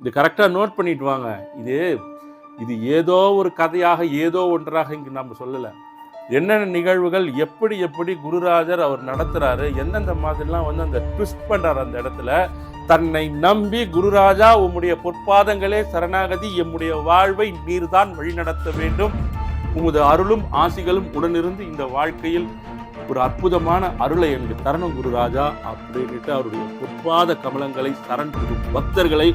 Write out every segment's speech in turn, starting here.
இது கரெக்டாக நோட் பண்ணிட்டு வாங்க. இது இது ஏதோ ஒரு கதையாக ஏதோ ஒன்றாக இங்கு நம்ம சொல்லலை. என்னென்ன நிகழ்வுகள் எப்படி எப்படி குருராஜர் அவர் நடத்துகிறாரு எந்தெந்த மாதிரிலாம் வந்து அந்த ட்விஸ்ட் பண்ணுறாரு அந்த இடத்துல தன்னை நம்பி குருராஜா உம்முடைய பொற்பாதங்களே சரணாகதி எம்முடைய வாழ்வை நீர்தான் வழிநடத்த வேண்டும். உமது அருளும் ஆசிகளும் உடனிருந்து இந்த வாழ்க்கையில் ஒரு அற்புதமான அருளை எனக்கு தரணும் குருராஜா அப்படின்ட்டு அவருடைய பொற்பாத கமலங்களை சரண் பக்தர்களை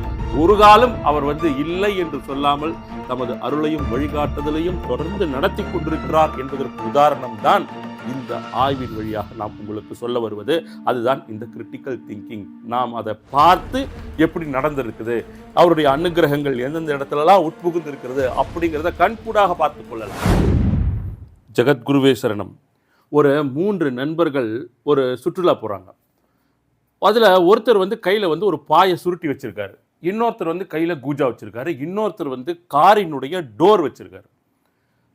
ஒரு காலம் அவர் வந்து இல்லை என்று சொல்லாமல் தமது அருளையும் வழிகாட்டுதலையும் தொடர்ந்து நடத்தி கொண்டிருக்கிறார் என்பதற்கு உதாரணம் தான் இந்த ஆய்வின் வழியாக நாம் உங்களுக்கு சொல்ல வருவது. அதுதான் இந்த கிரிட்டிக்கல் திங்கிங் நாம் அதை பார்த்து எப்படி நடந்திருக்குது அவருடைய அனுகிரகங்கள் எந்தெந்த இடத்துலலாம் உட்புகுந்து இருக்கிறது அப்படிங்கிறத கண்கூடாக பார்த்து கொள்ளலாம். ஜெகத்குருவே சரணம். ஒரு மூன்று நண்பர்கள் ஒரு சுற்றுலா போகிறாங்க அதில் ஒருத்தர் வந்து கையில் வந்து ஒரு பாயை சுருட்டி வச்சுருக்காரு. இன்னொருத்தர் வந்து கையில் கூஜா வச்சுருக்காரு. இன்னொருத்தர் வந்து காரினுடைய டோர் வச்சுருக்காரு.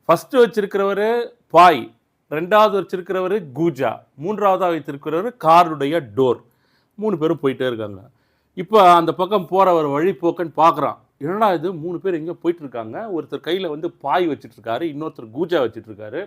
ஃபஸ்ட்டு வச்சுருக்கிறவர் பாய் ரெண்டாவது வச்சுருக்கிறவர் கூஜா மூன்றாவதாக வைத்திருக்கிறவர் காருடைய டோர். மூணு பேரும் போயிட்டே இருக்காங்க. இப்போ அந்த பக்கம் போகிற வழி போக்குன்னு பார்க்குறான் என்னடா இது? மூணு பேர் எங்கேயோ போயிட்டுருக்காங்க ஒருத்தர் கையில் வந்து பாய் வச்சுட்ருக்காரு இன்னொருத்தர் கூஜா வச்சுட்ருக்காரு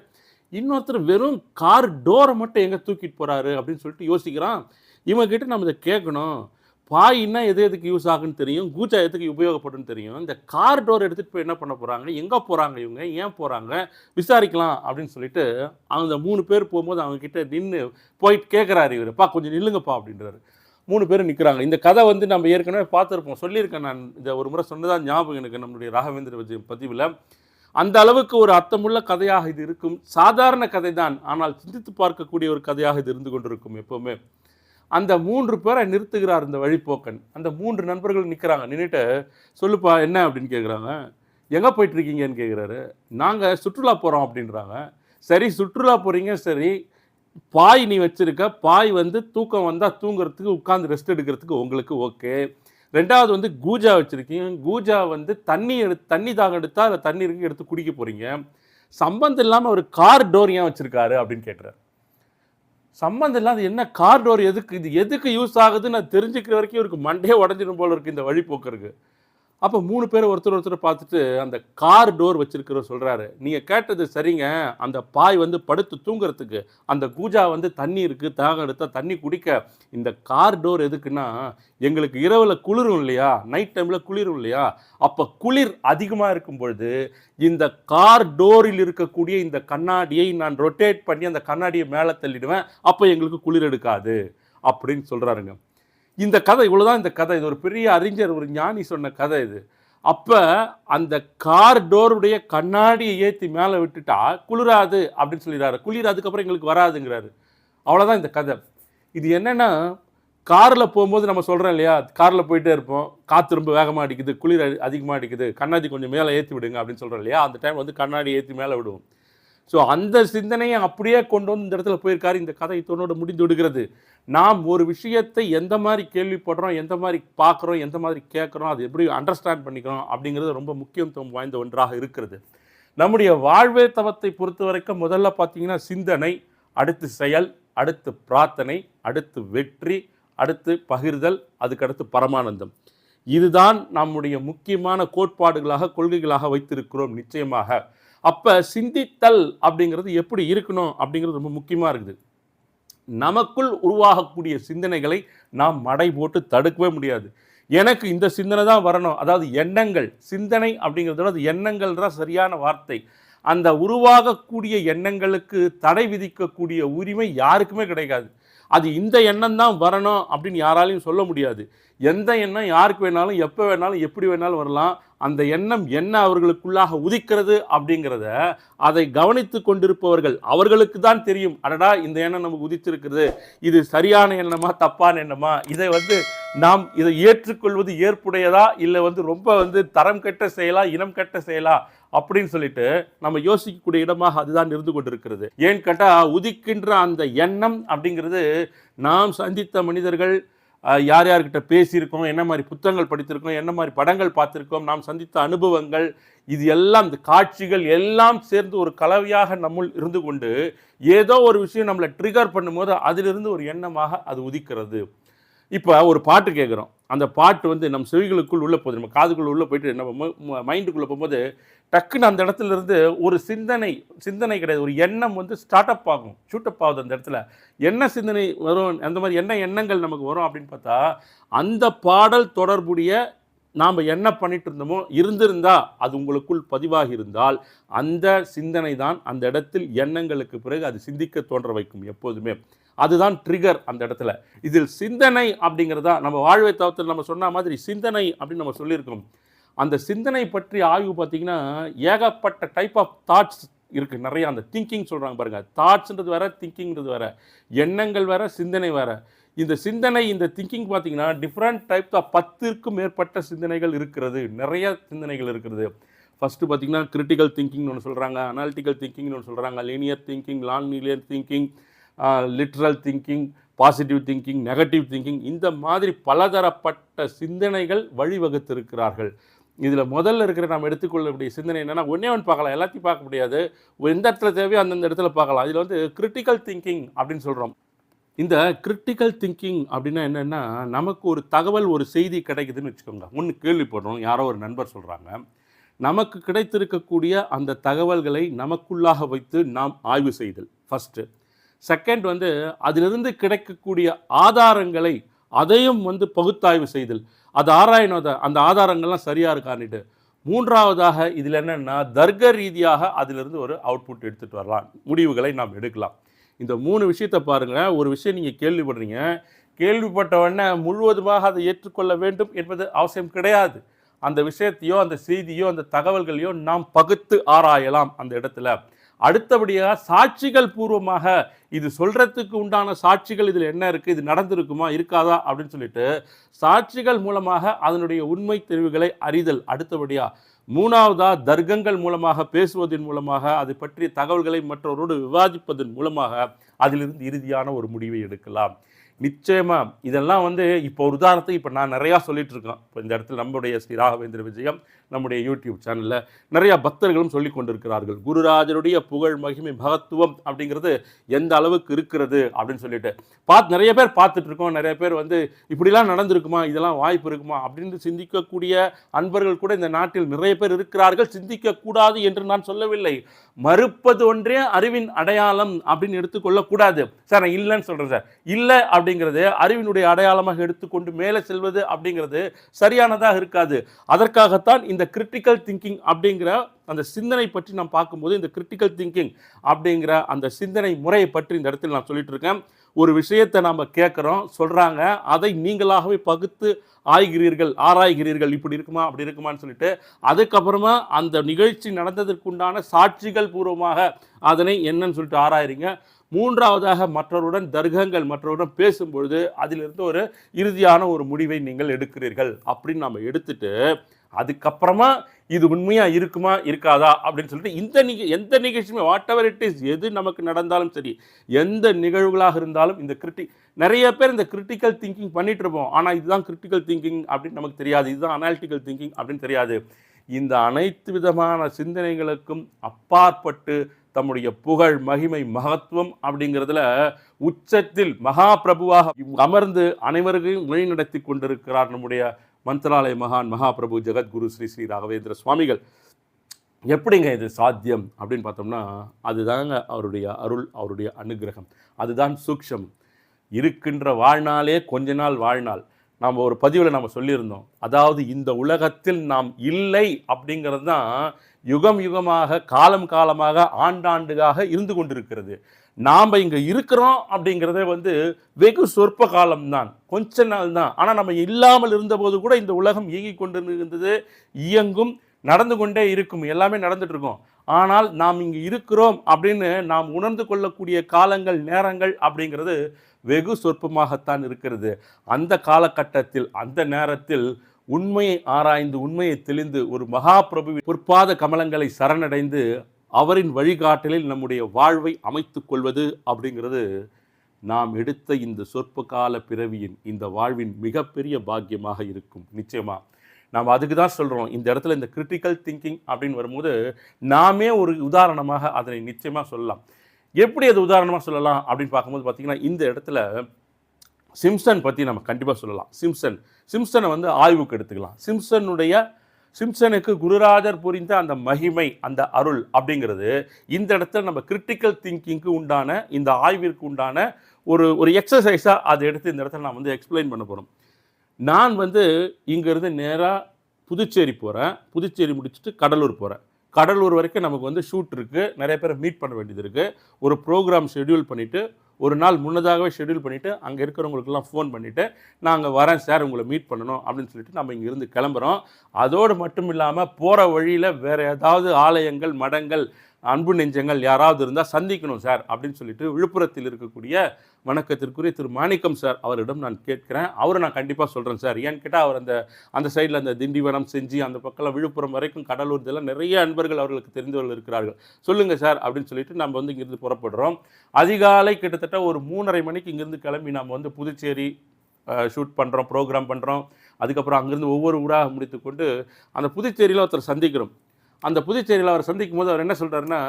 இன்னொருத்தர் வெறும் கார் டோரை மட்டும் எங்கே தூக்கிட்டு போகிறாரு அப்படின்னு சொல்லிட்டு யோசிக்கிறான். இவங்ககிட்ட நம்ம இதை கேட்கணும். பாயின்னா எது எதுக்கு யூஸ் ஆகுன்னு தெரியும். கூச்சா எதுக்கு உபயோகப்படுன்னு தெரியும். இந்த கார் டோர் எடுத்துகிட்டு போய் என்ன பண்ண போகிறாங்க எங்கே போகிறாங்க இவங்க? ஏன் போகிறாங்க விசாரிக்கலாம் அப்படின்னு சொல்லிட்டு அந்த மூணு பேர் போகும்போது அவங்க கிட்ட நின்று போயிட்டு கேட்குறாரு இவர். பா கொஞ்சம் நில்லுங்கப்பா அப்படின்றாரு. மூணு பேர் நிற்கிறாங்க இந்த கதை வந்து நம்ம ஏற்கனவே பார்த்துருப்போம். சொல்லியிருக்கேன் நான். இந்த ஒரு முறை சொன்னதான் ஞாபகம் எனக்கு நம்மளுடைய ராகவேந்திர விஜய் பதிவில். அந்த அளவுக்கு ஒரு அர்த்தமுள்ள கதையாக இது இருக்கும். சாதாரண கதை தான் ஆனால் சிந்தித்து பார்க்கக்கூடிய ஒரு கதையாக இது இருந்து கொண்டிருக்கும் எப்போவுமே. அந்த மூன்று பேரை நிறுத்துகிறார் இந்த வழிப்போக்கன். அந்த மூன்று நண்பர்கள் நிற்கிறாங்க நின்றுட்டு சொல்லுப்பா என்ன? அப்படின்னு கேட்குறாங்க எங்கே போயிட்டுருக்கீங்கன்னு கேட்குறாரு நாங்கள் சுற்றுலா போகிறோம் அப்படின்றாங்க. சரி சுற்றுலா போகிறீங்க சரி பாய் நீ வச்சிருக்க. பாய் வந்து தூக்கம் வந்தால் தூங்குறதுக்கு உட்காந்து ரெஸ்ட் எடுக்கிறதுக்கு உங்களுக்கு ஓகே ரெண்டாவது வந்து கூஜா வச்சுருக்கீங்க. கூஜா வந்து தண்ணி எடு தண்ணி தாகம் எடுத்தால் அதை தண்ணீருக்கு எடுத்து குடிக்க போகிறீங்க சம்பந்தம் இல்லாமல் ஒரு கார் டோர் ஏன் வச்சுருக்காரு அப்படின்னு கேட்டுறாரு சம்பந்தம் இல்லாத என்ன கார் டோர் எதுக்கு இது எதுக்கு யூஸ் ஆகுதுன்னு நான் தெரிஞ்சுக்கிற வரைக்கும் இவருக்கு மண்டே உடஞ்சிடும் போல இருக்குது இந்த வழிபோக்கருக்கு அப்போ மூணு பேர் ஒருத்தர் ஒருத்தர் பார்த்துட்டு அந்த கார் டோர் வச்சிருக்கிறவர் சொல்கிறாரு நீங்கள் கேட்டது சரிங்க. அந்த பாய் வந்து படுத்து தூங்குறதுக்கு அந்த கூஜா வந்து தண்ணி இருக்குது தாகம் எடுத்தால் தண்ணி குடிக்க. இந்த கார் டோர் எதுக்குன்னா எங்களுக்கு இரவில் குளிரும் இல்லையா? நைட் டைமில் குளிரும் இல்லையா? அப்போ குளிர் அதிகமாக இருக்கும் பொழுது இந்த கார் டோரில் இருக்கக்கூடிய இந்த கண்ணாடியை நான் ரொட்டேட் பண்ணி அந்த கண்ணாடியை மேலே தள்ளிடுவேன். அப்போ எங்களுக்கு குளிர் எடுக்காது. அப்படின்னு சொல்கிறாருங்க இந்த கதை இவ்வளோதான் இந்த கதை. இது ஒரு பெரிய அறிஞர் ஒரு ஞானி சொன்ன கதை இது. அப்போ அந்த கார் டோருடைய கண்ணாடியை ஏற்றி மேலே விட்டுட்டா குளிராது அப்படின்னு சொல்லிடுறாரு. குளிர் அதுக்கப்புறம் எங்களுக்கு வராதுங்கிறாரு. அவ்வளோதான் இந்த கதை. இது என்னென்னா காரில் போகும்போது நம்ம சொல்கிறோம் இல்லையா காரில் போயிட்டே இருப்போம். காற்று ரொம்ப வேகமாக அடிக்குது குளிர் அதிகமாக அடிக்குது. கண்ணாடி கொஞ்சம் மேலே ஏற்றி விடுங்க அப்படின்னு சொல்கிறோம் இல்லையா அந்த டைம் வந்து கண்ணாடி ஏற்றி மேலே விடுவோம். ஸோ அந்த சிந்தனையை அப்படியே கொண்டு வந்து இந்த இடத்துல போயிருக்காரு. இந்த கதை இதனோடு முடிந்து விடுகிறது. நாம் ஒரு விஷயத்தை எந்த மாதிரி கேள்விப்படுறோம் எந்த மாதிரி பார்க்குறோம் எந்த மாதிரி கேட்குறோம் அது எப்படி அண்டர்ஸ்டாண்ட் பண்ணிக்கிறோம் அப்படிங்கிறது ரொம்ப முக்கியத்துவம் வாய்ந்த ஒன்றாக இருக்கிறது. நம்முடைய வாழ்வே தவத்தை பொறுத்த வரைக்கும் முதல்ல பார்த்தீங்கன்னா சிந்தனை அடுத்து செயல் அடுத்து பிரார்த்தனை அடுத்து வெற்றி அடுத்து பகிர்தல் அதுக்கடுத்து பரமானந்தம். இதுதான் நம்முடைய முக்கியமான கோட்பாடுகளாக கொள்கைகளாக வைத்திருக்கிறோம் நிச்சயமாக. அப்போ சிந்தித்தல் அப்படிங்கிறது எப்படி இருக்கணும் அப்படிங்கிறது ரொம்ப முக்கியமாக இருக்குது. நமக்குள் உருவாகக்கூடிய சிந்தனைகளை நாம் மடை போட்டு தடுக்கவே முடியாது. எனக்கு இந்த சிந்தனை தான் வரணும். அதாவது எண்ணங்கள் சிந்தனை அப்படிங்கிறத விட அது எண்ணங்கள் தான் சரியான வார்த்தை. அந்த உருவாகக்கூடிய எண்ணங்களுக்கு தடை விதிக்கக்கூடிய உரிமை யாருக்குமே கிடைக்காது. அது இந்த எண்ணம் தான் வரணும் அப்படின்னு யாராலையும் சொல்ல முடியாது. எந்த எண்ணம் யாருக்கு வேணாலும் எப்போ வேணாலும் எப்படி வேணாலும் வரலாம். அந்த எண்ணம் என்ன அவர்களுக்குள்ளாக உதிக்கிறது அப்படிங்கிறத அதை கவனித்து கொண்டிருப்பவர்கள் அவர்களுக்கு தான் தெரியும். அடடா இந்த எண்ணம் நமக்கு உதிச்சிருக்கிறது இது சரியான எண்ணமா தப்பான எண்ணமா? இதை வந்து நாம் இதை ஏற்றுக்கொள்வது ஏற்புடையதா? இல்லை வந்து ரொம்ப வந்து தரம் கெட்ட செயலா இனம் கெட்ட செயலா? அப்படின்னு சொல்லிட்டு நம்ம யோசிக்கக்கூடிய இடமாக அதுதான் இருந்து கொண்டிருக்கிறது. ஏன் கேட்டால் உதிக்கின்ற அந்த எண்ணம் அப்படிங்கிறது நாம் சந்தித்த மனிதர்கள் யார் யார்கிட்ட பேசியிருக்கோம் என்ன மாதிரி புத்தகங்கள் படித்திருக்கோம் என்ன மாதிரி படங்கள் பார்த்துருக்கோம் நாம் சந்தித்த அனுபவங்கள் இது எல்லாம் இந்த காட்சிகள் எல்லாம் சேர்ந்து ஒரு கலவையாக நம்முள் இருந்து கொண்டு ஏதோ ஒரு விஷயம் நம்மளை ட்ரிகர் பண்ணும்போது அதிலிருந்து ஒரு எண்ணமாக அது உதிக்கிறது. இப்போ ஒரு பாட்டு கேட்குறோம். அந்த பாட்டு வந்து நம் செவிகளுக்குள் உள்ளே போகுது. நம்ம காதுக்குள்ளே உள்ளே போயிட்டு நம்ம மைண்டுக்குள்ளே போகும்போது டக்குன்னு அந்த இடத்துல இருந்து ஒரு சிந்தனை சிந்தனை கிடையாது. ஒரு எண்ணம் வந்து ஸ்டார்ட் அப் ஆகும். ஷூட்டப் ஆகுது அந்த இடத்துல. என்ன சிந்தனை வரும்? அந்த மாதிரி என்ன எண்ணங்கள் நமக்கு வரும் அப்படின்னு பார்த்தா அந்த பாடல் தொடர்புடைய நாம் என்ன பண்ணிட்டு இருந்தோமோ இருந்திருந்தா அது உங்களுக்குள் பதிவாகி இருந்தால் அந்த சிந்தனை தான் அந்த இடத்தில் எண்ணங்களுக்கு பிறகு அது சிந்திக்க தோன்ற வைக்கும் எப்போதுமே. அதுதான் ட்ரிகர் அந்த இடத்துல. இதில் சிந்தனை அப்படிங்கிறதா நம்ம வாழ்வை தவத்தில் நம்ம சொன்ன மாதிரி சிந்தனை அப்படின்னு நம்ம சொல்லியிருக்கோம். அந்த சிந்தனை பற்றி ஆய்வு பார்த்தீங்கன்னா ஏகப்பட்ட டைப் ஆஃப் தாட்ஸ் இருக்குது நிறைய அந்த திங்கிங் சொல்கிறாங்க பாருங்கள் தாட்ஸ்ன்றது வேற திங்கிங்கிறது வேற. எண்ணங்கள் வேற சிந்தனை வேற. இந்த சிந்தனை இந்த திங்கிங் பார்த்தீங்கன்னா டிஃப்ரெண்ட் டைப்ஸ் ஆஃப் பத்திற்கும் மேற்பட்ட சிந்தனைகள் இருக்கிறது. நிறைய சிந்தனைகள் இருக்கிறது. ஃபஸ்ட்டு பார்த்தீங்கன்னா கிரிட்டிக்கல் திங்கிங்னு ஒன்று சொல்கிறாங்க அனாலிட்டிக்கல் திங்கிங்னு ஒன்று சொல்கிறாங்க linear thinking long linear thinking literal thinking positive thinking negative thinking இந்த மாதிரி பலதரப்பட்ட சிந்தனைகள் வழிவகுத்திருக்கிறார்கள். இதில் முதல்ல இருக்கிற நாம் எடுத்துக்கொள்ளக்கூடிய சிந்தனை என்னென்னா ஒன்றே ஒன்று பார்க்கலாம். எல்லாத்தையும் பார்க்க முடியாது. எந்த இடத்துல தேவையோ அந்தந்த இடத்துல பார்க்கலாம். இதில் வந்து கிரிட்டிக்கல் திங்கிங் அப்படின்னு சொல்கிறோம் இந்த கிரிட்டிக்கல் திங்கிங் அப்படின்னா என்னென்னா நமக்கு ஒரு தகவல் ஒரு செய்தி கிடைக்குதுன்னு வச்சுக்கோங்க. ஒன்று கேள்விப்படுறோம். யாரோ ஒரு நண்பர் சொல்கிறாங்க நமக்கு கிடைத்திருக்கக்கூடிய அந்த தகவல்களை நமக்குள்ளாக வைத்து நாம் ஆய்வு செய்தல் ஃபஸ்ட்டு செகண்ட் வந்து அதிலிருந்து கிடைக்கக்கூடிய ஆதாரங்களை அதையும் வந்து பகுத்தாய்வு செய்தல். அது ஆராயணும் அதை அந்த ஆதாரங்கள்லாம் சரியாக இருக்கான்னுட்டு. மூன்றாவதாக இதில் என்னென்னா தர்க்க ரீதியாக அதிலிருந்து ஒரு அவுட்புட் எடுத்துகிட்டு வரலாம். முடிவுகளை நாம் எடுக்கலாம். இந்த மூணு விஷயத்தை பாருங்கள் ஒரு விஷயம் நீங்கள் கேள்விப்படுறீங்க. கேள்விப்பட்டவொடனே முழுவதுமாக அதை ஏற்றுக்கொள்ள வேண்டும் என்பது அவசியம் கிடையாது. அந்த விஷயத்தையோ அந்த செய்தியோ அந்த தகவல்களையோ நாம் பகுத்து ஆராயலாம் அந்த இடத்துல. அடுத்தபடியாக சாட்சிகள் பூர்வமாக இது சொல்கிறதுக்கு உண்டான சாட்சிகள் இதில் என்ன இருக்குது இது நடந்திருக்குமா? இருக்காதா? அப்படின்னு சொல்லிட்டு சாட்சிகள் மூலமாக அதனுடைய உண்மை தெரிவுகளை அறிதல். அடுத்தபடியாக மூணாவதா தர்க்கங்கள் மூலமாக பேசுவதன் மூலமாக அது பற்றிய தகவல்களை மற்றவரோடு விவாதிப்பதன் மூலமாக அதிலிருந்து இறுதியான ஒரு முடிவை எடுக்கலாம். நிச்சயமாக இதெல்லாம் வந்து இப்போ ஒரு உதாரணத்துக்கு இப்போ நான் நிறையா சொல்லிகிட்டு இருக்கேன் இப்போ இந்த இடத்துல நம்முடைய ஸ்ரீ ராகவேந்திர விஜயம் நம்முடைய யூடியூப் சேனலில் நிறையா பக்தர்களும் சொல்லி கொண்டிருக்கிறார்கள். குருராஜருடைய புகழ் மகிமை மகத்துவம் அப்படிங்கிறது எந்த அளவுக்கு இருக்கிறது அப்படின்னு சொல்லிட்டு. பார்த்து நிறைய பேர் பார்த்துட்டு இருக்கோம் நிறைய பேர் வந்து இப்படிலாம் நடந்திருக்குமா? இதெல்லாம் வாய்ப்பு இருக்குமா? அப்படின்னு சிந்திக்கக்கூடிய அன்பர்கள் கூட இந்த நாட்டில் நிறைய பேர் இருக்கிறார்கள். சிந்திக்கக்கூடாது என்று நான் சொல்லவில்லை. மறுப்பது ஒன்றே அறிவின் அடையாளம் அப்படின்னு எடுத்துக்கொள்ளக்கூடாது சார் நான் இல்லைன்னு சொல்கிறேன் சார். இல்லை அப்படிங்கிறது அறிவினுடைய அடையாளமாக எடுத்துக்கொண்டு மேலே செல்வது அப்படிங்கிறது சரியானதாக இருக்காது. அதற்காகத்தான் இந்த கிரிட்டிக்கல் திங்கிங் அப்படிங்கிற அந்த சிந்தனை பற்றி நாம் பார்க்கும்போது இந்த கிரிட்டிக்கல் திங்கிங் அப்படிங்கிற அந்த சிந்தனை முறையை பற்றி இந்த இடத்தில் நான் சொல்லிட்டு இருக்கேன் ஒரு விஷயத்தை நாம் கேட்குறோம் சொல்கிறாங்க அதை நீங்களாகவே பகுத்து ஆய்கிறீர்கள் ஆராய்கிறீர்கள் இப்படி இருக்குமா அப்படி இருக்குமான்னு சொல்லிட்டு அதுக்கப்புறமா அந்த நிகழ்ச்சி நடந்ததற்குண்டான சாட்சிகள் பூர்வமாக அதனை என்னன்னு சொல்லிட்டு ஆராயிறீங்க. மூன்றாவதாக மற்றவருடன் தர்க்கங்கள் மற்றவருடன் பேசும்பொழுது அதிலிருந்து ஒரு இறுதியான ஒரு முடிவை நீங்கள் எடுக்கிறீர்கள் அப்படின்னு நம்ம எடுத்துட்டு அதுக்கப்புறமா இது உண்மையாக இருக்குமா இருக்காதா அப்படின்னு சொல்லிட்டு இந்த நிக எந்த நிகழ்ச்சியுமே வாட் எவர் இட் இஸ் எது நமக்கு நடந்தாலும் சரி எந்த நிகழ்வுகளாக இருந்தாலும் இந்த கிரிட்டி நிறைய பேர் இந்த கிரிட்டிக்கல் திங்கிங் பண்ணிட்டு இருப்போம். ஆனால் இதுதான் கிரிட்டிக்கல் திங்கிங் அப்படின்னு நமக்கு தெரியாது. இதுதான் அனாலிட்டிக்கல் திங்கிங் அப்படின்னு தெரியாது. இந்த அனைத்து விதமான சிந்தனைகளுக்கும் அப்பாற்பட்டு தம்முடைய புகழ் மகிமை மகத்துவம் அப்படிங்கிறதுல உச்சத்தில் மகா பிரபுவாக அமர்ந்து அனைவரையும் வழிநடத்தி கொண்டிருக்கிறார் நம்முடைய மந்திராலய மகான் மகாபிரபு ஜெகத்குரு ஸ்ரீ ஸ்ரீ ராகவேந்திர சுவாமிகள். எப்படிங்க இது சாத்தியம் அப்படின்னு பார்த்தோம்னா அதுதாங்க அவருடைய அருள் அவருடைய அனுகிரகம். அதுதான் சூக்ஷம். இருக்கின்ற வாழ்நாளே கொஞ்ச நாள் வாழ்நாள். நாம் ஒரு பதிவில் நம்ம சொல்லியிருந்தோம். அதாவது இந்த உலகத்தில் நாம் இல்லை அப்படிங்கிறது தான் யுகம் யுகமாக காலம் காலமாக ஆண்டாண்டுகாக இருந்து கொண்டிருக்கிறது. நாம் இங்கே இருக்கிறோம் அப்படிங்கிறதே வந்து வெகு சொற்ப காலம்தான் கொஞ்ச நாள் தான் ஆனால் நம்ம இல்லாமல் இருந்தபோது கூட இந்த உலகம் இயங்கி கொண்டு இருந்தது இயங்கும் நடந்து கொண்டே இருக்கும். எல்லாமே நடந்துட்டு இருக்கும். ஆனால் நாம் இங்கே இருக்கிறோம் அப்படின்னு நாம் உணர்ந்து கொள்ளக்கூடிய காலங்கள் நேரங்கள் அப்படிங்கிறது வெகு சொற்பமாகத்தான் இருக்கிறது. அந்த காலகட்டத்தில் அந்த நேரத்தில் உண்மையை ஆராய்ந்து உண்மையை தெளிந்து ஒரு மகாபிரபுவின் பொற்பாத கமலங்களை சரணடைந்து அவரின் வழிகாட்டலில் நம்முடைய வாழ்வை அமைத்து கொள்வது அப்படிங்கிறது நாம் எடுத்த இந்த சொற்ப கால பிறவியின் இந்த வாழ்வின் மிகப்பெரிய பாக்கியமாக இருக்கும். நிச்சயமாக நாம் அதுக்கு தான் சொல்கிறோம் இந்த இடத்துல இந்த கிரிட்டிக்கல் திங்கிங் அப்படின்னு வரும்போது நாமே ஒரு உதாரணமாக அதனை நிச்சயமாக சொல்லலாம். எப்படி அது உதாரணமாக சொல்லலாம் அப்படின்னு பார்க்கும்போது பார்த்திங்கன்னா இந்த இடத்துல சிம்சன் பற்றி நம்ம கண்டிப்பாக சொல்லலாம். சிம்சன் சிம்சனை வந்து ஆய்வுக்கு எடுத்துக்கலாம். சிம்சனுடைய சிம்சனுக்கு குருராஜர் புரிந்த அந்த மகிமை அந்த அருள் அப்படிங்கிறது இந்த இடத்துல நம்ம கிரிட்டிக்கல் திங்கிங்க்கு உண்டான இந்த ஆய்விற்கு உண்டான ஒரு ஒரு எக்ஸசைஸாக அதை எடுத்து இந்த இடத்துல நான் வந்து எக்ஸ்பிளைன் பண்ண போகிறோம் நான் வந்து இங்கேருந்து நேராக புதுச்சேரி போகிறேன் புதுச்சேரி முடிச்சுட்டு கடலூர் போகிறேன் கடலூர் வரைக்கும் நமக்கு வந்து ஷூட் இருக்குது நிறைய பேரை மீட் பண்ண வேண்டியது இருக்குது ஒரு ப்ரோக்ராம் ஷெட்யூல் பண்ணிவிட்டு ஒரு நாள் முன்னதாகவே ஷெட்யூல் பண்ணிவிட்டு அங்கே இருக்கிறவங்களுக்கெல்லாம் ஃபோன் பண்ணிவிட்டு நான் அங்கே வரேன் சார் உங்களை மீட் பண்ணணும் அப்படின்னு சொல்லிட்டு நம்ம இங்கேருந்து கிளம்புறோம். அதோடு மட்டும் இல்லாமல் போகிற வழியில் வேறு ஏதாவது ஆலயங்கள் மடங்கள் அன்பு நெஞ்சங்கள் யாராவது இருந்தால் சந்திக்கணும் சார் அப்படின்னு சொல்லிட்டு விழுப்புரத்தில் இருக்கக்கூடிய வணக்கத்திற்குரிய திரு. மாணிக்கம் சார் அவரிடம் நான் கேட்கிறேன். அவரை நான் கண்டிப்பாக சொல்கிறேன் சார். ஏன்னு கேட்டால் அவர் அந்த அந்த சைடில் அந்த திண்டிவனம் செஞ்சு அந்த பக்கம் விழுப்புரம் வரைக்கும் கடலூர் இதெல்லாம் நிறைய அன்பர்கள் அவர்களுக்கு தெரிந்தவர்கள் இருக்கிறார்கள். சொல்லுங்கள் சார் அப்படின்னு சொல்லிட்டு நம்ம வந்து இங்கேருந்து புறப்படுறோம். அதிகாலை கிட்டத்தட்ட ஒரு மூணரை மணிக்கு இங்கேருந்து கிளம்பி நம்ம வந்து புதுச்சேரி ஷூட் பண்ணுறோம் ப்ரோக்ராம் பண்ணுறோம் அதுக்கப்புறம் அங்கேருந்து ஒவ்வொரு ஊராக முடித்துக்கொண்டு அந்த புதுச்சேரியில் ஒருத்தர் சந்திக்கிறோம். அந்த புதுச்சேரியில் அவர் சந்திக்கும் போது அவர் என்ன சொல்கிறாருன்னா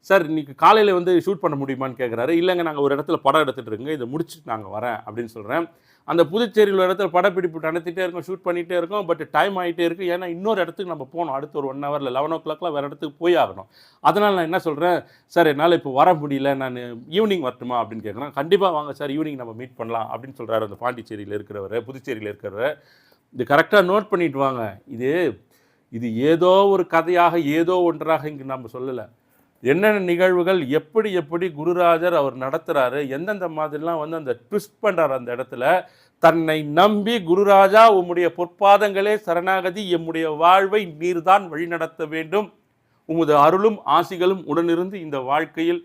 சார் இன்றைக்கி காலையில் வந்து ஷூட் பண்ண முடியுமான்னு கேட்குறாரு இல்லைங்க நாங்கள் ஒரு இடத்துல படம் எடுத்துகிட்டு இருக்கோங்க இதை முடிச்சுட்டு நாங்கள் வரேன் அப்படின்னு சொல்கிறேன் அந்த புதுச்சேரியில் ஒரு இடத்துல படப்பிடிப்பு நடத்திட்டே இருக்கோம் ஷூட் பண்ணிகிட்டே இருக்கோம். பட் டைம் ஆகிட்டே இருக்குது ஏன்னா இன்னொரு இடத்துக்கு நம்ம போகணும். அடுத்த ஒரு ஒன் ஹவரில் லெவன் ஓ கிளாக்லாம் வேறு இடத்துக்கு போய் ஆகணும். அதனால் நான் என்ன சொல்கிறேன் சார் என்னால் இப்போ வர முடியல. நான் ஈவினிங் வரட்டுமா? அப்படின்னு கேட்குறேன் கண்டிப்பாக வாங்க சார். ஈவினிங் நம்ம மீட் பண்ணலாம் அப்படின்னு சொல்கிறாரு அந்த பாண்டிச்சேரியில் இருக்கிறவர் புதுச்சேரியில் இருக்கிறவர். இது கரெக்டாக நோட் பண்ணிட்டு வாங்க. இது இது ஏதோ ஒரு கதையாக ஏதோ ஒன்றாக இங்கு நாம் சொல்லலை. என்னென்ன நிகழ்வுகள் எப்படி எப்படி குருராஜர் அவர் நடத்துகிறாரு எந்தெந்த மாதிரிலாம் வந்து அந்த ட்விஸ்ட் பண்ணுறாரு அந்த இடத்துல தன்னை நம்பி குருராஜா உம்முடைய பொற்பாதங்களே சரணாகதி எம்முடைய வாழ்வை நீர்தான் வழிநடத்த வேண்டும். உமது அருளும் ஆசிகளும் உடனிருந்து இந்த வாழ்க்கையில்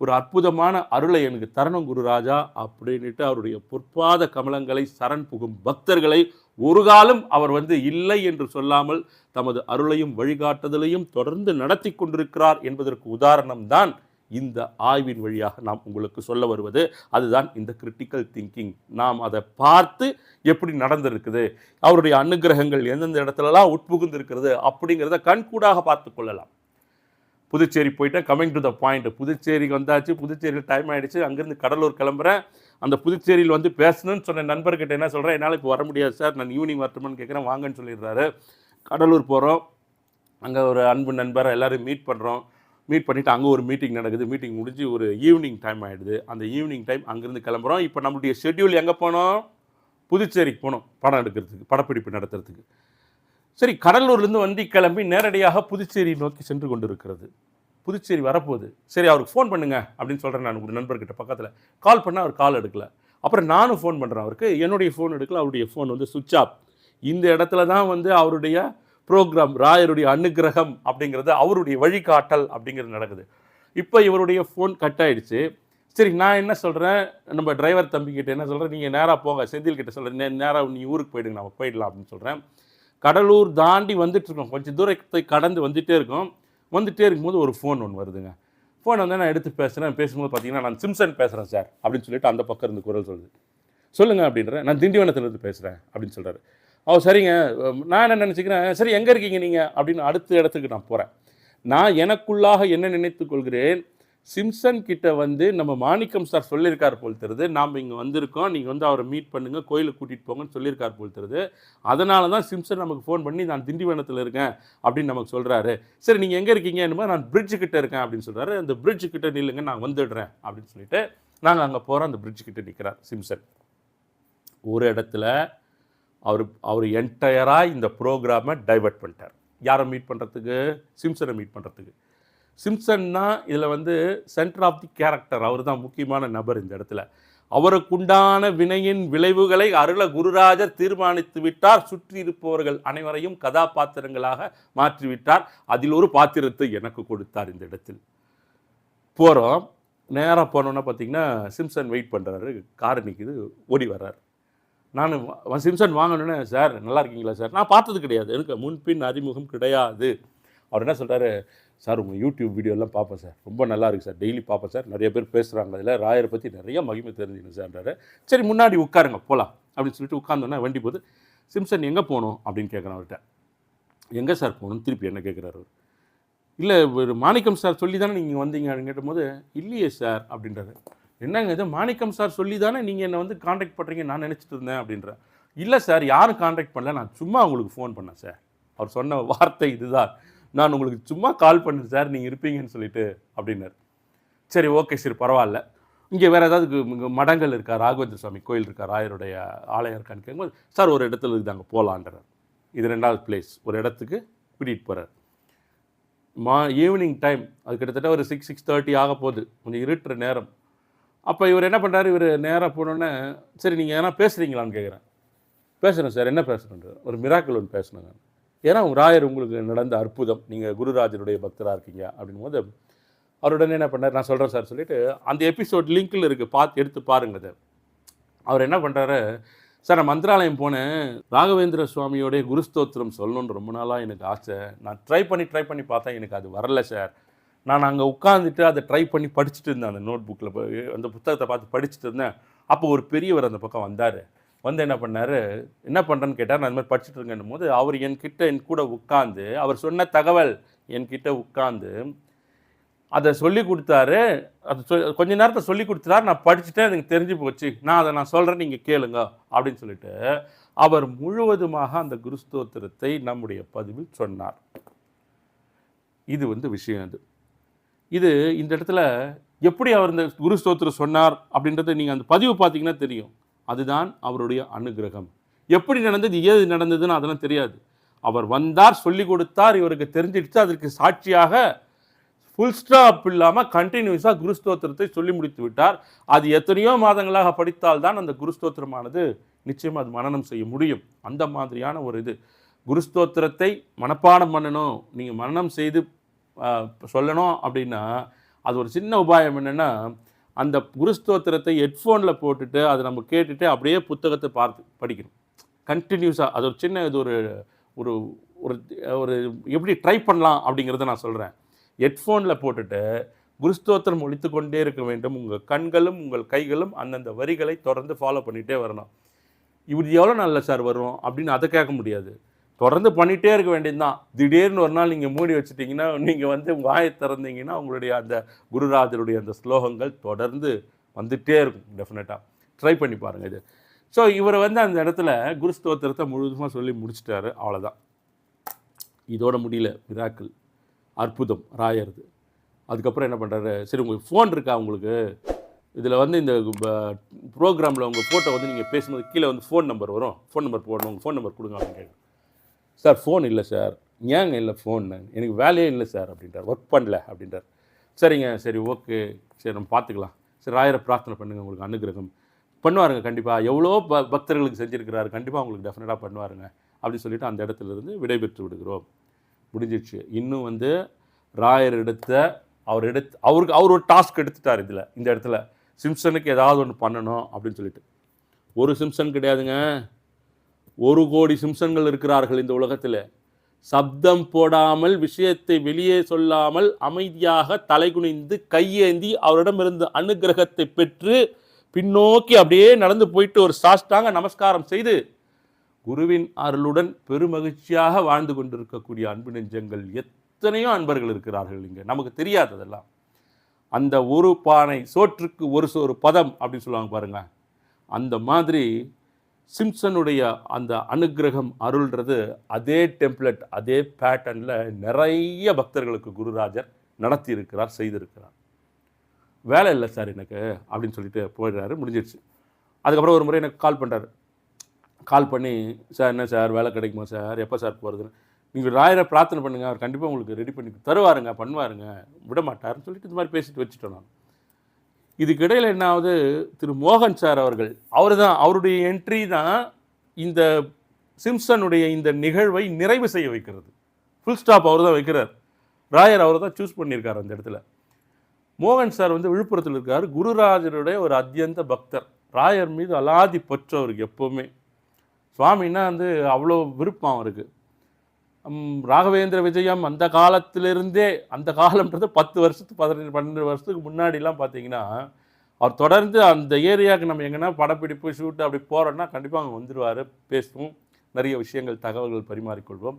ஒரு அற்புதமான அருளை எனக்கு தரணும் குருராஜா அப்படின்ட்டு அவருடைய பொற்பாத கமலங்களை சரண் புகும் பக்தர்களை ஒரு காலம் அவர் வந்து இல்லை என்று சொல்லாமல் தமது அருளையும் வழிகாட்டுதலையும் தொடர்ந்து நடத்தி கொண்டிருக்கிறார் என்பதற்கு உதாரணம் தான் இந்த ஆய்வின் வழியாக நாம் உங்களுக்கு சொல்ல வருவது. அதுதான் இந்த கிரிட்டிக்கல் திங்கிங் நாம் அதை பார்த்து எப்படி நடந்திருக்குது அவருடைய அனுகிரகங்கள் எந்தெந்த இடத்துலலாம் உட்புகுந்திருக்கிறது அப்படிங்கிறத கண்கூடாக பார்த்து கொள்ளலாம். புதுச்சேரி போயிட்டேன். கமிங் டு த பாயிண்ட் புதுச்சேரிக்கு வந்தாச்சு. புதுச்சேரியில் டைம் ஆகிடுச்சு அங்கேருந்து கடலூர் கிளம்புறேன். அந்த புதுச்சேரியில் வந்து பேசணும்னு சொன்ன நண்பர்கிட்ட என்ன சொல்கிறேன் என்னால் இப்போ வர முடியாது சார். நான் ஈவினிங் வரட்டுமான்னு கேட்குறேன் வாங்கன்னு சொல்லிடுறாரு. கடலூர் போகிறோம் அங்கே ஒரு அன்பு நண்பர் எல்லோரும் மீட் பண்ணுறோம் மீட் பண்ணிவிட்டு அங்கே ஒரு மீட்டிங் நடக்குது. மீட்டிங் முடிஞ்சு ஒரு ஈவினிங் டைம் ஆகிடுது அந்த ஈவினிங் டைம் அங்கேருந்து கிளம்புறோம். இப்போ நம்மளுடைய ஷெட்யூல் எங்கே போனோம்? புதுச்சேரிக்கு போனோம். படம் எடுக்கிறதுக்கு படப்பிடிப்பு நடத்துறதுக்கு. சரி கடலூர்லேருந்து வண்டி கிளம்பி நேரடியாக புதுச்சேரி நோக்கி சென்று கொண்டிருக்கிறது. புதுச்சேரி வரப்போகுது. சரி அவருக்கு ஃபோன் பண்ணுங்க அப்படின்னு சொல்கிறேன் நான் ஒரு நண்பர்கிட்ட பக்கத்தில். கால் பண்ணால் அவர் கால் எடுக்கல. அப்புறம் நானும் ஃபோன் பண்ணுறேன் அவருக்கு. என்னுடைய ஃபோன் எடுக்கல அவருடைய ஃபோன் வந்து சுவிட்ச் ஆஃப் இந்த இடத்துல தான் வந்து அவருடைய ப்ரோக்ராம் ராயருடைய அனுகிரகம் அப்படிங்கிறது அவருடைய வழிகாட்டல் அப்படிங்கிறது நடக்குது. இப்போ இவருடைய ஃபோன் கட் ஆகிடுச்சு சரி நான் என்ன சொல்கிறேன் நம்ம டிரைவர் தம்பிக்கிட்ட என்ன சொல்கிறேன் நீங்கள் நேராக போங்க செந்தில் கிட்ட சொல்கிறேன் நே நேராக நீ ஊருக்கு போயிடுங்க நம்ம போயிடலாம் அப்படின்னு சொல்கிறேன் கடலூர் தாண்டி வந்துட்டு இருக்கோம். கொஞ்சம் தூரத்தை கடந்து வந்துகிட்டே இருக்கோம். வந்துகிட்டே இருக்கும்போது ஒரு ஃபோன் ஒன்று வருதுங்க. ஃபோன் வந்து நான் எடுத்து பேசுகிறேன் பேசும்போது பார்த்தீங்கன்னா நான் சிம்சன் பேசுகிறேன் சார் அப்படின்னு சொல்லிட்டு அந்த பக்கம் இருந்து குரல் சொல்லுது. சொல்லுங்கள் அப்படின்றேன் நான் திண்டிவனத்துலேருந்து பேசுகிறேன் அப்படின்னு சொல்கிறாரு ஓ சரிங்க. நான் என்ன நினச்சிக்கிறேன்? சரி எங்கே இருக்கீங்க நீங்கள் அப்படின்னு அடுத்த இடத்துக்கு நான் போகிறேன் நான் எனக்குள்ளாக என்ன நினைத்து கொள்கிறேன்? சிம்சன் கிட்ட வந்து நம்ம மாணிக்கம் சார் சொல்லியிருக்கார் போல் தருது. நாம் இங்கே வந்திருக்கோம். நீங்கள் வந்து அவரை மீட் பண்ணுங்கள் கோயிலுக்கு கூட்டிகிட்டு போங்கன்னு சொல்லியிருக்கார் போல் தருது. அதனால தான் சிம்சன் நமக்கு ஃபோன் பண்ணி நான் திண்டிவனத்தில் இருக்கேன் அப்படின்னு நமக்கு சொல்கிறாரு சரி நீங்கள் எங்கே இருக்கீங்க? என்னமோ நான் பிரிட்ஜு கிட்ட இருக்கேன் அப்படின்னு சொல்கிறாரு அந்த பிரிட்ஜு கிட்ட நில்லுங்க. நான் வந்துடுறேன் அப்படின்னு சொல்லிட்டு நாங்கள் அங்கே போகிறோம் அந்த பிரிட்ஜு கிட்ட நிற்கிறார் சிம்சன். ஒரு இடத்துல அவர் அவர் என்டையராக இந்த ப்ரோக்ராமை டைவர்ட் பண்ணிட்டார். யாரை மீட் பண்ணுறதுக்கு சிம்சனை மீட் பண்ணுறதுக்கு சிம்சன்னா இதில் வந்து சென்டர் ஆஃப் தி கேரக்டர் அவர் தான் முக்கியமான நபர் இந்த இடத்துல. அவருக்குண்டான வினையின் விளைவுகளை அருள குருராஜர் தீர்மானித்து விட்டார். சுற்றி இருப்பவர்கள் அனைவரையும் கதாபாத்திரங்களாக மாற்றிவிட்டார். அதில் ஒரு பாத்திரத்தை எனக்கு கொடுத்தார் இந்த இடத்தில். போகிறோம் நேராக போனோன்னா பார்த்தீங்கன்னா சிம்சன் வெயிட் பண்ணுறாரு கார் நிற்கிது ஓடி வர்றார். நான் சிம்சன் வாங்கணுன்னே சார் நல்லா இருக்கீங்களா சார்? நான் பார்த்தது கிடையாது. எனக்கு முன்பின் அறிமுகம் கிடையாது. அவர் என்ன சொல்கிறாரு சார் உங்கள் யூடியூப் வீடியோலாம் பார்ப்பேன் சார். ரொம்ப நல்லா இருக்குது சார். டெய்லி பார்ப்பேன் சார். நிறைய பேர் பேசுகிறாங்க அதில் ராயரை பற்றி நிறைய மகிமை தெரிஞ்சுக்கணும் சார்ன்றாரு சரி முன்னாடி உட்காருங்க. போகலாம் அப்படின்னு சொல்லிட்டு உட்காந்தோன்னா வண்டி போது சிம்சன் எங்கே போகணும்? அப்படின்னு கேட்குறேன் அவர்கிட்ட. எங்கே சார் போகணும்னு? திருப்பி என்ன கேட்குறாரு இல்லை ஒரு மாணிக்கம் சார் சொல்லி தானே நீங்கள் வந்தீங்க? அப்படின்னு கேட்டபோது இல்லையே சார். அப்படின்றாரு. என்னங்க இது? மாணிக்கம் சார் சொல்லி தானே நீங்கள் என்னை வந்து காண்டாக்ட் பண்ணுறீங்க நான் நினச்சிட்டு இருந்தேன். அப்படின்றேன் இல்லை சார் யாரும் காண்டாக்ட் பண்ணல. நான் சும்மா உங்களுக்கு ஃபோன் பண்ணேன் சார். அவர் சொன்ன வார்த்தை இதுதான். நான் உங்களுக்கு சும்மா கால் பண்ணேன் சார் நீங்கள் இருப்பீங்கன்னு சொல்லிட்டு அப்படின்னாரு. சரி ஓகே சரி பரவாயில்ல. இங்கே வேறு ஏதாவது மடங்கள் இருக்கா? ராகவேந்திர சுவாமி கோயில் இருக்கா? ராயருடைய ஆலயம் இருக்கான்னு கேட்கும்போது சார் ஒரு இடத்துல இருக்குது அங்கே போகலான்றார் இது ரெண்டாவது பிளேஸ் ஒரு இடத்துக்கு கூட்டிகிட்டு போகிறார் மா ஈவினிங் டைம் அது கிட்டத்தட்ட ஒரு சிக்ஸ் சிக்ஸ் தேர்ட்டி ஆக போகுது. கொஞ்சம் இருட்டுற நேரம். அப்போ இவர் என்ன பண்ணுறாரு இவர் நேராக போனோன்னே சரி நீங்கள் எதனா பேசுகிறீங்களான்னு கேட்குறேன் பேசுகிறேன் சார் என்ன பேசுகிறேன் ஒரு மிராக்கிள் ஒன்று பேசுனேங்க ஏன்னா ராயர் உங்களுக்கு நடந்த அற்புதம். நீங்கள் குருராஜருடைய பக்தராக இருக்கீங்க அப்படின் போது அவருடனே என்ன பண்ணார்? நான் சொல்கிறேன் சார் சொல்லிட்டு அந்த எபிசோட் லிங்க்கில் இருக்குது பார்த்து எடுத்து பாருங்க அதை. அவர் என்ன பண்ணுறாரு சார் நான் மந்திராலயம் போனேன். ராகவேந்திர சுவாமியோடைய குருஸ்தோத்திரம் சொல்லணும்னு ரொம்ப நாளாக எனக்கு ஆசை. நான் ட்ரை பண்ணி ட்ரை பண்ணி பார்த்தேன். எனக்கு அது வரல சார். நான் அங்கே உட்காந்துட்டு அதை ட்ரை பண்ணி படிச்சுட்டு இருந்தேன். அந்த நோட் புக்கில் அந்த புத்தகத்தை பார்த்து படிச்சுட்டு இருந்தேன். அப்போ ஒரு பெரியவர் அந்த பக்கம் வந்தார். வந்து என்ன பண்ணார்? என்ன பண்ணுறேன்னு கேட்டார். நான் இந்த மாதிரி படிச்சுட்டு இருக்கேன் போது அவர் என்கிட்ட என் கூட உட்காந்து அவர் சொன்ன தகவல் என்கிட்ட உட்காந்து அதை சொல்லி கொடுத்தாரு. அது சொ கொஞ்ச நேரத்தை சொல்லி கொடுத்தாரு நான் படிச்சுட்டேன். எனக்கு தெரிஞ்சு போச்சு. நான் அதை நான் சொல்கிறேன் நீங்கள் கேளுங்க. அப்படின்னு சொல்லிட்டு அவர் முழுவதுமாக அந்த குருஸ்தோத்திரத்தை நம்முடைய பதிவில் சொன்னார். இது வந்து விஷயம் அது. இது இந்த இடத்துல எப்படி அவர் இந்த குரு ஸ்தோத்திரம் சொன்னார் அப்படின்றத நீங்கள் அந்த பதிவு பார்த்தீங்கன்னா தெரியும். அதுதான் அவருடைய அனுகிரகம். எப்படி நடந்தது ஏது நடந்ததுன்னு அதெல்லாம் தெரியாது. அவர் வந்தார் சொல்லி கொடுத்தார் இவருக்கு தெரிஞ்சிடுச்சு அதற்கு சாட்சியாக ஃபுல் ஸ்டாப் இல்லாமல் கண்டினியூஸாக குருஸ்தோத்திரத்தை சொல்லி முடித்து விட்டார். அது எத்தனையோ மாதங்களாக படித்தால்தான் அந்த குருஸ்தோத்திரமானது நிச்சயம் அது மனநம் செய்ய முடியும். அந்த மாதிரியான ஒரு இது. குருஸ்தோத்திரத்தை மனப்பாடம் பண்ணணும். நீங்கள் மனநம் செய்து சொல்லணும் அப்படின்னா அது ஒரு சின்ன உபாயம் என்னென்னா அந்த குருஸ்தோத்திரத்தை ஹெட்ஃபோனில் போட்டுட்டு அதை நம்ம கேட்டுட்டு அப்படியே புத்தகத்தை பார்த்து படிக்கணும். கண்டினியூஸாக அது ஒரு சின்ன இது ஒரு ஒரு ஒரு ஒரு எப்படி ட்ரை பண்ணலாம் அப்படிங்கிறத நான் சொல்கிறேன் ஹெட்ஃபோனில் போட்டுட்டு குருஸ்தோத்திரம் ஒழித்து கொண்டே இருக்க வேண்டும். உங்கள் கண்களும் உங்கள் கைகளும் அந்தந்த வரிகளை தொடர்ந்து ஃபாலோ பண்ணிகிட்டே வரணும். இது எவ்வளோ நல்ல சார் வரும் அப்படின்னு அதை கேட்க முடியாது. தொடர்ந்து பண்ணிகிட்டே இருக்க வேண்டியதுதான். திடீர்னு ஒரு நாள் நீங்கள் மூடி வச்சுட்டிங்கன்னா நீங்கள் வந்து வாயை திறந்தீங்கன்னா உங்களுடைய அந்த குருராஜருடைய அந்த ஸ்லோகங்கள் தொடர்ந்து வந்துகிட்டே இருக்கும் டெஃபினட்டாக ட்ரை பண்ணி பாருங்கள் இது. ஸோ இவர் வந்து அந்த இடத்துல குருஸ்தோத்திரத்தை முழுதுமாக சொல்லி முடிச்சிட்டாரு. அவ்வளோதான் இதோட முடியல. மிராக்கிள் அற்புதம். ராயருது அதுக்கப்புறம் என்ன பண்ணுறாரு சரி உங்களுக்கு ஃபோன் இருக்கா உங்களுக்கு? இதில் வந்து இந்த ப்ரோக்ராமில் உங்கள் ஃபோட்டோ வந்து நீங்கள் பேசும்போது கீழே வந்து ஃபோன் நம்பர் வரும். ஃபோன் நம்பர் போடணும். உங்கள் ஃபோன் நம்பர் கொடுங்க அப்படின்னு கேட்குறேன் சார் ஃபோன் இல்லை சார் ஏங்க இல்லை ஃபோன் எனக்கு வேலையே இல்லை சார் அப்படின்றார். ஒர்க் பண்ணல அப்படின்றார். சரிங்க சரி ஓகே சரி நம்ம பார்த்துக்கலாம். சரி ராயரை பிரார்த்தனை பண்ணுங்கள் உங்களுக்கு அனுகிரகம். பண்ணுவாருங்க கண்டிப்பாக எவ்வளோ ப பக்தர்களுக்கு செஞ்சுருக்கிறாரு கண்டிப்பாக உங்களுக்கு டெஃபினட்டாக பண்ணுவாருங்க அப்படின்னு சொல்லிட்டு அந்த இடத்துல இருந்து விடைபெற்று விடுகிறோம். முடிஞ்சிடுச்சு. இன்னும் வந்து ராயர் எடுத்த அவர் எடுத்து அவருக்கு அவர் ஒரு டாஸ்க் எடுத்துட்டார் இதில் இந்த இடத்துல. சிம்சனுக்கு ஏதாவது ஒன்று பண்ணணும் அப்படின்னு சொல்லிட்டு. ஒரு சிம்சன் கிடையாதுங்க. ஒரு கோடி சிம்சன்கள் இருக்கிறார்கள் இந்த உலகத்தில். சப்தம் போடாமல் விஷயத்தை வெளியே சொல்லாமல் அமைதியாக தலைகுனிந்து கையேந்தி அவரிடமிருந்து அனுக்கிரகத்தை பெற்று பின்னோக்கி அப்படியே நடந்து போயிட்டு ஒரு சாஷ்டாங்க நமஸ்காரம் செய்து குருவின் அருளுடன் பெருமகிழ்ச்சியாக வாழ்ந்து கொண்டிருக்கக்கூடிய அன்பு நெஞ்சங்கள் எத்தனையோ அன்பர்கள் இருக்கிறார்கள் இங்கே. நமக்கு தெரியாததெல்லாம் அந்த ஒரு பானை சோற்றுக்கு ஒரு சோறு பதம் அப்படின்னு சொல்லுவாங்க பாருங்க அந்த மாதிரி சிம்சனுடைய அந்த அனுக்கிரகம் அருள்ன்றது அதே டெம்ப்ளெட் அதே பேட்டர்னில் நிறைய பக்தர்களுக்கு குருராஜர் நடத்தி இருக்கிறார் செய்திருக்கிறார். வேலை இல்லை சார் எனக்கு அப்படின்னு சொல்லிட்டு போயிடுறாரு முடிஞ்சிடுச்சு அதுக்கப்புறம் ஒரு முறை எனக்கு கால் பண்ணுறாரு கால் பண்ணி சார் என்ன சார் வேலை கிடைக்குமா சார்? எப்போ சார் போகிறதுன்னு நீங்கள் ராயரை பிரார்த்தனை பண்ணுங்கள் அவர் கண்டிப்பாக உங்களுக்கு ரெடி பண்ணி தருவாருங்க பண்ணுவாருங்க விட மாட்டாருன்னு சொல்லிட்டு இந்த மாதிரி பேசிட்டு வச்சுட்டோம் நான். இதுக்கிடையில் என்ன ஆகுது திரு மோகன் சார் அவர்கள் அவர் தான் அவருடைய என்ட்ரி தான் இந்த சிம்சனுடைய இந்த நிகழ்வை நிறைவு செய்ய வைக்கிறது. ஃபுல் ஸ்டாப் அவர் தான் வைக்கிறார். ராயர் அவர் தான் சூஸ் பண்ணியிருக்கார் அந்த இடத்துல. மோகன் சார் வந்து விழுப்புரத்தில் இருக்கார். குருராஜருடைய ஒரு அத்தியந்த பக்தர். ராயர் மீது அலாதி பற்று அவருக்கு எப்போவுமே. சுவாமின்னா வந்து அவ்வளோ விருப்பம் அவருக்கு. ராகவேந்திர விஜயம் அந்த காலத்திலிருந்தே அந்த காலம்ன்றது பத்து வருஷத்துக்கு பதினஞ்சு பன்னெண்டு வருஷத்துக்கு முன்னாடிலாம் பார்த்தீங்கன்னா அவர் தொடர்ந்து அந்த ஏரியாவுக்கு நம்ம எங்கன்னா படப்பிடிப்பு ஷூட்டு அப்படி போகிறோன்னா கண்டிப்பாக அங்கே வந்துடுவார் பேசுவோம் நிறைய விஷயங்கள் தகவல்கள் பரிமாறிக்கொள்வோம்.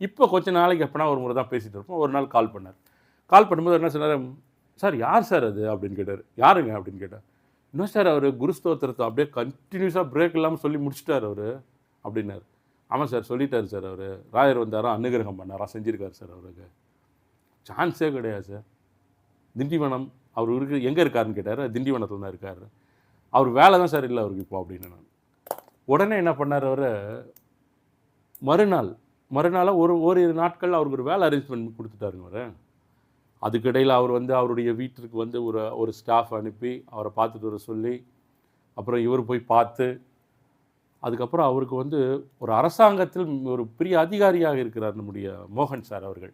இப்போ கொஞ்ச நாளைக்கு எப்போனா ஒரு முறை தான் பேசிகிட்டு இருப்போம். ஒரு நாள் கால் பண்ணார். கால் பண்ணும்போது என்ன சொன்னார்? சார் யார் சார் அது? அப்படின்னு கேட்டார். யாருங்க? அப்படின்னு கேட்டார். இன்னும் சார் அவர்? குருஸ்தோத்திரத்தை அப்படியே கண்டினியூஸாக பிரேக் இல்லாமல் சொல்லி முடிச்சிட்டார் அவர் அப்படின்னாரு. ஆமாம் சார் சொல்லிட்டார் சார் அவர். ராயர் வந்தாரா அனுகிரகம் பண்ணாரா செஞ்சுருக்காரு சார் அவருக்கு. சான்ஸே கிடையாது சார். திண்டிவனம் அவர் இருக்கு எங்கே இருக்காருன்னு கேட்டார் திண்டிவனத்தில் தான் இருக்கார். அவர் வேலை தான் சார் இல்லை அவருக்கு இப்போ அப்படின்னு நான். உடனே என்ன பண்ணார் அவர் மறுநாள் மறுநாளாக ஒரு ஓரிரு நாட்கள் அவருக்கு ஒரு வேலை அரேஞ்ச்மெண்ட் கொடுத்துட்டாருங்க அவர். அதுக்கிடையில் அவர் வந்து அவருடைய வீட்டிற்கு வந்து ஒரு ஒரு ஸ்டாஃப் அனுப்பி அவரை பார்த்துட்டு வர சொல்லி அப்புறம் இவர் போய் பார்த்து அதுக்கப்புறம் அவருக்கு வந்து ஒரு அரசாங்கத்தில் ஒரு பெரிய அதிகாரியாக இருக்கிறார் நம்முடைய மோகன் சார் அவர்கள்.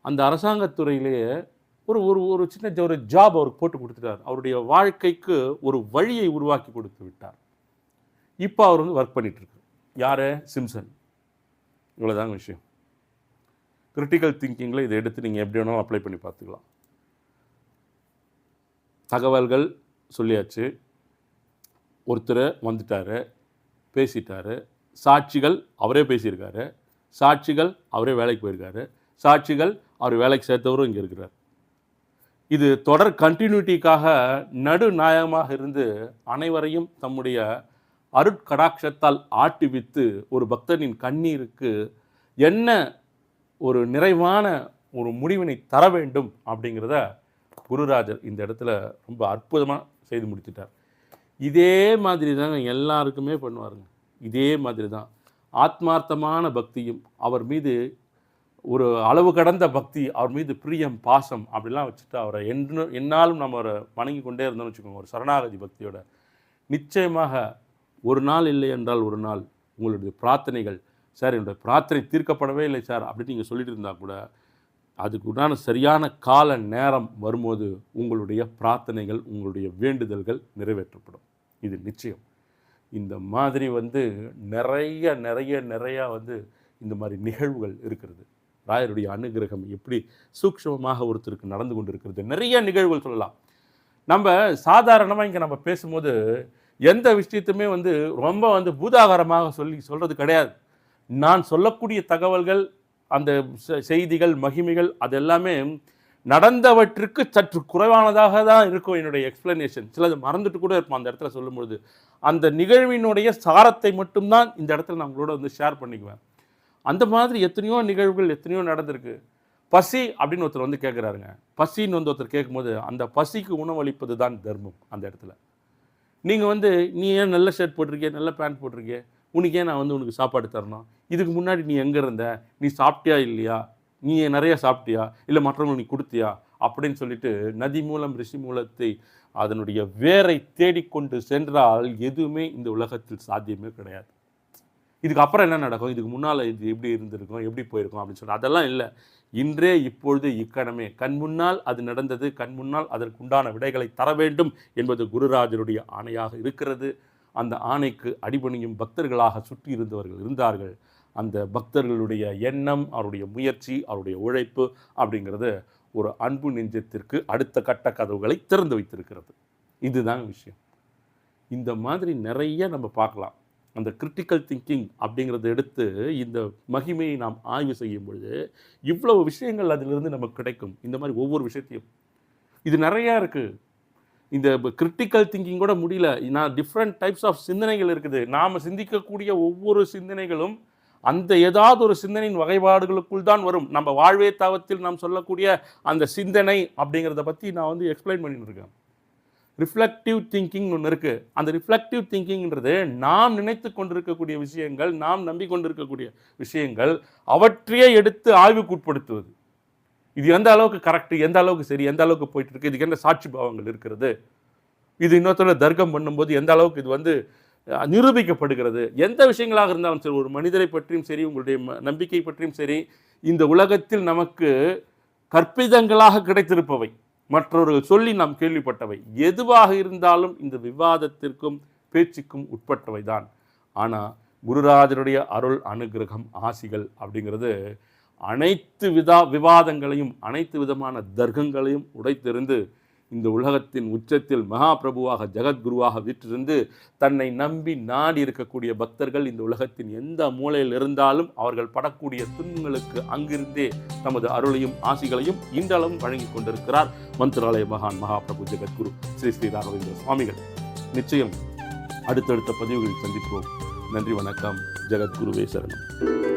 அந்த அரசாங்கத்துறையிலேயே ஒரு ஒரு ஒரு சின்ன ஜ- ஒரு ஜாப் அவருக்கு போட்டு கொடுத்துட்டார். அவருடைய வாழ்க்கைக்கு ஒரு வழியை உருவாக்கி கொடுத்து விட்டார். இப்போ அவர் வந்து ஒர்க் பண்ணிகிட்ருக்கு யார்? சிம்சன். இவ்வளோதாங்க விஷயம். கிரிட்டிக்கல் திங்கிங்கில் இதை எடுத்து நீங்கள் எப்படி வேணாலும் அப்ளை பண்ணி பார்த்துக்கலாம். தகவல்கள் சொல்லியாச்சு. ஒருத்தர் வந்துட்டார். பேசிட்டாரு. சாட்சிகள் அவரே பேசியிருக்காரு. சாட்சிகள் அவரே வேலைக்கு போயிருக்காரு. சாட்சிகள் அவர் வேலைக்கு சேர்த்தவரும் இங்கே இருக்கிறார். இது தொடர் கண்டினியூட்டிக்காக நடுநாயகமாக இருந்து அனைவரையும் தம்முடைய அருட்கடாட்சத்தால் ஆட்டுவித்து ஒரு பக்தனின் கண்ணீருக்கு என்ன ஒரு நிறைவான ஒரு முடிவினை தர வேண்டும் அப்படிங்கிறத குருராஜர் இந்த இடத்துல ரொம்ப அற்புதமாக செய்து முடித்துட்டார். இதே மாதிரி தாங்க எல்லாருக்குமே பண்ணுவாருங்க. இதே மாதிரி தான். ஆத்மார்த்தமான பக்தியும் அவர் மீது ஒரு அளவு கடந்த பக்தி அவர் மீது பிரியம் பாசம் அப்படிலாம் வச்சுட்டு அவரை என்று என்னாலும் நம்ம அவரை வணங்கி கொண்டே இருந்தோம்னு வச்சுக்கோங்க. ஒரு சரணாகதி பக்தியோட. நிச்சயமாக ஒரு நாள் இல்லை என்றால் ஒரு நாள் உங்களுடைய பிரார்த்தனைகள் சார் என்னுடைய பிரார்த்தனை தீர்க்கப்படவே இல்லை சார் அப்படின்னு நீங்கள் சொல்லிட்டு இருந்தால் கூட அதுக்கு உண்டான சரியான கால நேரம் வரும்போது உங்களுடைய பிரார்த்தனைகள் உங்களுடைய வேண்டுதல்கள் நிறைவேற்றப்படும். இது நிச்சயம். இந்த மாதிரி வந்து நிறைய நிறைய நிறையா வந்து இந்த மாதிரி நிகழ்வுகள் இருக்கிறது. ராயருடைய அனுகிரகம் எப்படி சூக்ஷ்மமாக ஒருத்தருக்கு நடந்து கொண்டு இருக்கிறது நிறைய நிகழ்வுகள் சொல்லலாம். நம்ம சாதாரணமாக இங்கே நம்ம பேசும்போது எந்த விஷயத்துமே வந்து ரொம்ப வந்து பூதாகாரமாக சொல்லி சொல்கிறது கிடையாது. நான் சொல்லக்கூடிய தகவல்கள் அந்த செ- செய்திகள் மகிமைகள் அது எல்லாமே நடந்தவற்றுக்கு சற்று குறைவானதாக தான் இருக்கும் என்னுடைய எக்ஸ்பிளனேஷன் சிலது மறந்துட்டு கூட இருப்போம் அந்த இடத்துல சொல்லும்பொழுது. அந்த நிகழ்வினுடைய சாரத்தை மட்டும்தான் இந்த இடத்துல நான் உங்களோட வந்து ஷேர் பண்ணிக்குவேன். அந்த மாதிரி எத்தனையோ நிகழ்வுகள் எத்தனையோ நடந்திருக்கு. பசி அப்படின்னு ஒருத்தர் வந்து கேட்குறாருங்க பசின்னு வந்து ஒருத்தர் கேட்கும்போது அந்த பசிக்கு உணவளிப்பது தான் தர்மம் அந்த இடத்துல. நீங்கள் வந்து நீ ஏன் நல்ல ஷர்ட் போட்டிருக்கிய? நல்ல பேண்ட் போட்டிருக்கிய? உனக்கு ஏன் நான் வந்து உனக்கு சாப்பாடு தரணும்? இதுக்கு முன்னாடி நீ எங்கே இருந்த? நீ சாப்பிட்டியா இல்லையா? நீ நிறைய சாப்பிட்டியா? இல்லை மற்றவங்களுக்கு நீ கொடுத்தியா? அப்படின்னு சொல்லிட்டு நதி மூலம் ரிஷி மூலத்தை அதனுடைய வேரை தேடிக்கொண்டு சென்றால் எதுவுமே இந்த உலகத்தில் சாத்தியமே கிடையாது. இதுக்கு அப்புறம் என்ன நடக்கும்? இதுக்கு முன்னால் இது எப்படி இருந்திருக்கும்? எப்படி போயிருக்கும்? அப்படின்னு சொல்லி அதெல்லாம் இல்லை. இன்றே இப்பொழுது இக்கணமே. கண் முன்னால் அது நடந்தது கண் முன்னால் அதற்குண்டான விடைகளை தர வேண்டும் என்பது குருராஜருடைய ஆணையாக இருக்கிறது. அந்த ஆணைக்கு அடிபணியும் பக்தர்களாக சுற்றி இருந்தவர்கள் இருந்தார்கள். அந்த பக்தர்களுடைய எண்ணம் அவருடைய முயற்சி அவருடைய உழைப்பு அப்படிங்கிறது ஒரு அன்பு நெஞ்சத்திற்கு அடுத்த கட்ட கதவுகளை திறந்து வைத்திருக்கிறது. இதுதான் விஷயம். இந்த மாதிரி நிறைய நம்ம பார்க்கலாம். அந்த கிரிட்டிக்கல் திங்கிங் அப்படிங்கிறத எடுத்து இந்த மகிமையை நாம் ஆய்வு செய்யும் பொழுது இவ்வளவு விஷயங்கள் அதிலிருந்து நமக்கு கிடைக்கும். இந்த மாதிரி ஒவ்வொரு விஷயத்தையும். இது நிறையா இருக்குது இந்த கிரிட்டிக்கல் திங்கிங் கூட முடியல. நான் டிஃப்ரெண்ட் டைப்ஸ் ஆஃப் சிந்தனைகள் இருக்குது. நாம் சிந்திக்கக்கூடிய ஒவ்வொரு சிந்தனைகளும் அந்த ஏதாவது ஒரு சிந்தனையின் வகைப்பாடுகளுக்குள் தான் வரும். நம்ம வாழ்வே தாவத்தில் நாம் சொல்லக்கூடிய அந்த சிந்தனை அப்படிங்கிறத பற்றி நான் வந்து எக்ஸ்பிளைன் பண்ணிட்டு ரிஃப்ளெக்டிவ் திங்கிங் ஒன்று இருக்குது அந்த ரிஃப்ளெக்டிவ் திங்கிங்கிறது நாம் நினைத்து கொண்டிருக்கக்கூடிய விஷயங்கள் நாம் நம்பிக்கொண்டிருக்கக்கூடிய விஷயங்கள் அவற்றையே எடுத்து ஆய்வுக்குட்படுத்துவது. இது எந்த அளவுக்கு கரெக்டு எந்த அளவுக்கு சரி எந்த அளவுக்கு போயிட்டு இருக்கு இதுக்கு என்ன சாட்சி பாவங்கள் இருக்கிறது? இது இன்னொருத்தர தர்க்கம் பண்ணும்போது எந்த அளவுக்கு இது வந்து நிரூபிக்கப்படுகிறது. எந்த விஷயங்களாக இருந்தாலும் சரி ஒரு மனிதரை பற்றியும் சரி உங்களுடைய நம்பிக்கை பற்றியும் சரி இந்த உலகத்தில் நமக்கு கற்பிதங்களாக கிடைத்திருப்பவை. மற்றவர்கள் சொல்லி நாம் கேள்விப்பட்டவை. எதுவாக இருந்தாலும் இந்த விவாதத்திற்கும் பேச்சுக்கும் உட்பட்டவை தான். ஆனால் குருராஜருடைய அருள் அனுகிரகம் ஆசிகள் அப்படிங்கிறது அனைத்து விதா விவாதங்களையும் அனைத்து விதமான தர்க்கங்களையும் உடைத்தெறிந்து இந்த உலகத்தின் உச்சத்தில் மகாபிரபுவாக ஜெகத்குருவாக வீற்றிருந்து தன்னை நம்பி நாடி இருக்கக்கூடிய பக்தர்கள் இந்த உலகத்தின் எந்த மூலையில் இருந்தாலும் அவர்கள் படக்கூடிய துன்பங்களுக்கு அங்கிருந்தே தமது அருளையும் ஆசிகளையும் இன்றளவும் வழங்கி கொண்டிருக்கிறார் மந்திராலய மகான் மகாபிரபு ஜெகத்குரு ஸ்ரீ ஸ்ரீ ராகவேந்திர சுவாமிகள். நிச்சயம் அடுத்தடுத்த பதிவுகளில் சந்திப்போம். நன்றி வணக்கம். ஜெகத்குருவே சரணம்.